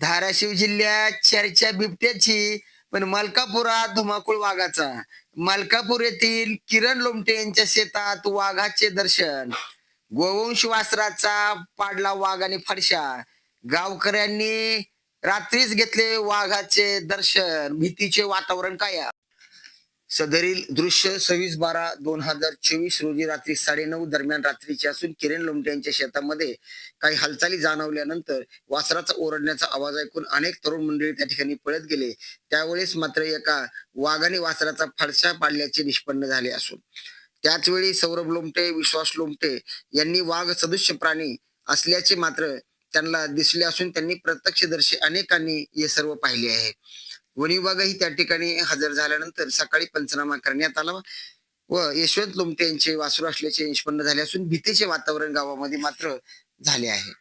धाराशिव जिल्ह्यात चर्चा बिबट्याची पण मलकापुरात धुमाकूळ वाघाचा. मलकापूर येथील किरण लोमटे यांच्या शेतात वाघाचे दर्शन. गोवंश वासराचा पाडला वाघ आणि फडशा. गावकऱ्यांनी रात्रीच घेतले वाघाचे दर्शन. भीतीचे वातावरण काय सदरील दृश्य सव्वीस बारा दोन हजार चोवीस रोजी रात्री साडेनऊ दरम्यान रात्रीचे असून किरण लोमटे यांच्या शेतामध्ये काही हालचाली जाणवल्यानंतर वासराचा ओरडण्याचा आवाज ऐकून अनेक तरुण मंडळी त्या ठिकाणी पळत गेले. त्यावेळेस मात्र एका वाघाने वासराचा फडशा पाडल्याचे निष्पन्न झाले असून. त्याच वेळी सौरभ लोमटे विश्वास लोमटे यांनी वाघ सदृश्य प्राणी असल्याचे मात्र त्यांना दिसले असून त्यांनी प्रत्यक्षदर्शी अनेकांनी हे सर्व पाहिले आहे. वन विभागही त्या ठिकाणी हजर झाल्यानंतर सकाळी पंचनामा करण्यात आला व यशवंत लोमटे यांचे वासरू असल्याचे निष्पन्न झाले असून भीतीचे वातावरण गावामध्ये मात्र झाले आहे.